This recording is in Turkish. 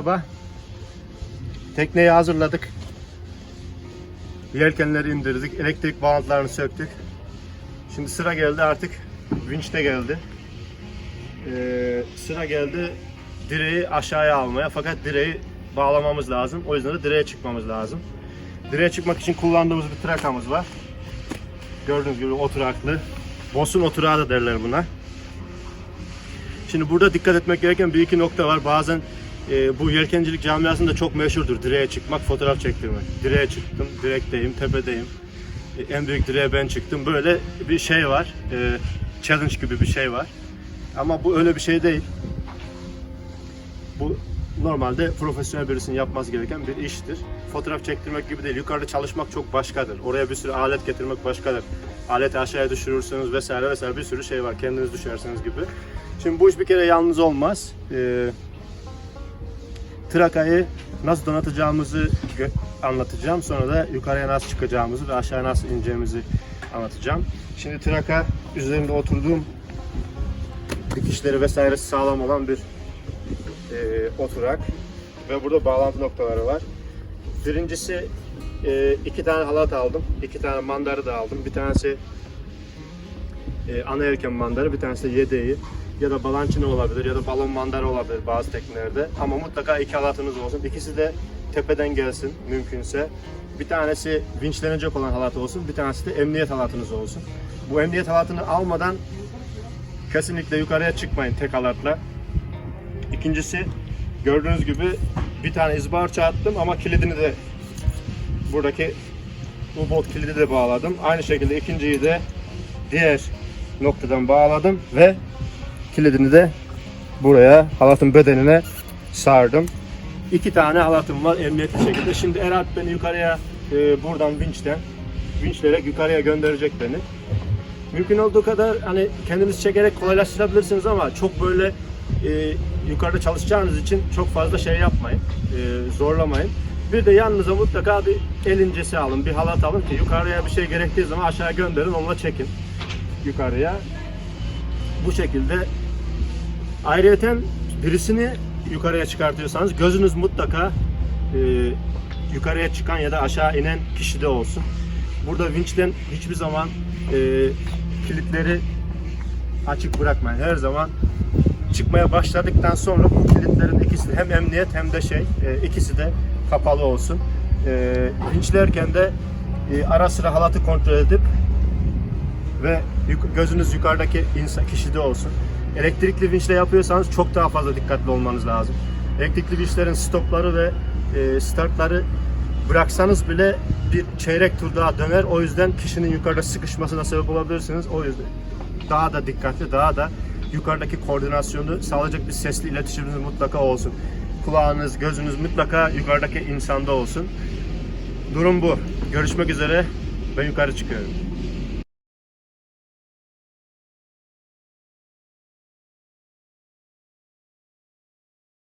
merhaba. Tekneyi hazırladık. Yelkenleri indirdik. Elektrik bağlantılarını söktük. Şimdi sıra geldi artık. Vinç de geldi. Ee, sıra geldi direği aşağıya almaya. Fakat direği bağlamamız lazım. O yüzden de direğe çıkmamız lazım. Direğe çıkmak için kullandığımız bir trakamız var. Gördüğünüz gibi oturaklı. Bosun oturağı da derler buna. Şimdi burada dikkat etmek gereken bir iki nokta var. Bazen e, bu yelkencilik camiasında çok meşhurdur direğe çıkmak, fotoğraf çektirmek. Direğe çıktım, direkteyim, tepedeyim. E, en büyük direğe ben çıktım. Böyle bir şey var. E, challenge gibi bir şey var. Ama bu öyle bir şey değil. Bu normalde profesyonel birisinin yapması gereken bir iştir. Fotoğraf çektirmek gibi değil. Yukarıda çalışmak çok başkadır. Oraya bir sürü alet getirmek başkadır. Aleti aşağıya düşürürsünüz vesaire vesaire bir sürü şey var. Kendiniz düşersiniz gibi. Şimdi bu iş bir kere yalnız olmaz. Ee, trakayı nasıl donatacağımızı anlatacağım. Sonra da yukarıya nasıl çıkacağımızı ve aşağıya nasıl ineceğimizi anlatacağım. Şimdi traka üzerinde oturduğum dikişleri vesairesi sağlam olan bir e, oturak ve burada bağlantı noktaları var. Birincisi e, iki tane halat aldım, iki tane mandarı da aldım. Bir tanesi e, ana yelken mandarı, bir tanesi de yedeği ya da balançino olabilir ya da balon mandarı olabilir bazı teknelerde. Ama mutlaka iki halatınız olsun. İkisi de tepeden gelsin mümkünse. Bir tanesi vinçlenecek olan halat olsun, bir tanesi de emniyet halatınız olsun. Bu emniyet halatını almadan kesinlikle yukarıya çıkmayın tek halatla. İkincisi gördüğünüz gibi bir tane izbarça attım ama kilidini de buradaki bu bot kilidi de bağladım. Aynı şekilde ikinciyi de diğer noktadan bağladım ve kilidini de buraya halatın bedenine sardım. İki tane halatım var emniyetli şekilde. Şimdi Eralp beni yukarıya e, buradan vinçten vinçleyerek yukarıya gönderecek beni. Mümkün olduğu kadar hani kendiniz çekerek kolaylaştırabilirsiniz ama çok böyle e, yukarıda çalışacağınız için çok fazla şey yapmayın, e, zorlamayın. Bir de yanınıza mutlaka bir el alın, bir halat alın ki yukarıya bir şey gerektiği zaman aşağı gönderin, onunla çekin yukarıya. Bu şekilde ayrıyeten birisini yukarıya çıkartıyorsanız gözünüz mutlaka e, yukarıya çıkan ya da aşağı inen kişide olsun. Burada vinçten hiçbir zaman e, kilitleri açık bırakmayın. Her zaman çıkmaya başladıktan sonra bu kilitlerin ikisi de hem emniyet hem de şey e, ikisi de kapalı olsun. E, vinçlerken de e, ara sıra halatı kontrol edip ve gözünüz yukarıdaki insan kişide olsun. Elektrikli vinçle yapıyorsanız çok daha fazla dikkatli olmanız lazım. Elektrikli vinçlerin stopları ve e, startları bıraksanız bile bir çeyrek tur daha döner. O yüzden kişinin yukarıda sıkışmasına sebep olabilirsiniz. O yüzden daha da dikkatli, daha da yukarıdaki koordinasyonu sağlayacak bir sesli iletişiminiz mutlaka olsun. Kulağınız, gözünüz mutlaka yukarıdaki insanda olsun. Durum bu. Görüşmek üzere. Ben yukarı çıkıyorum.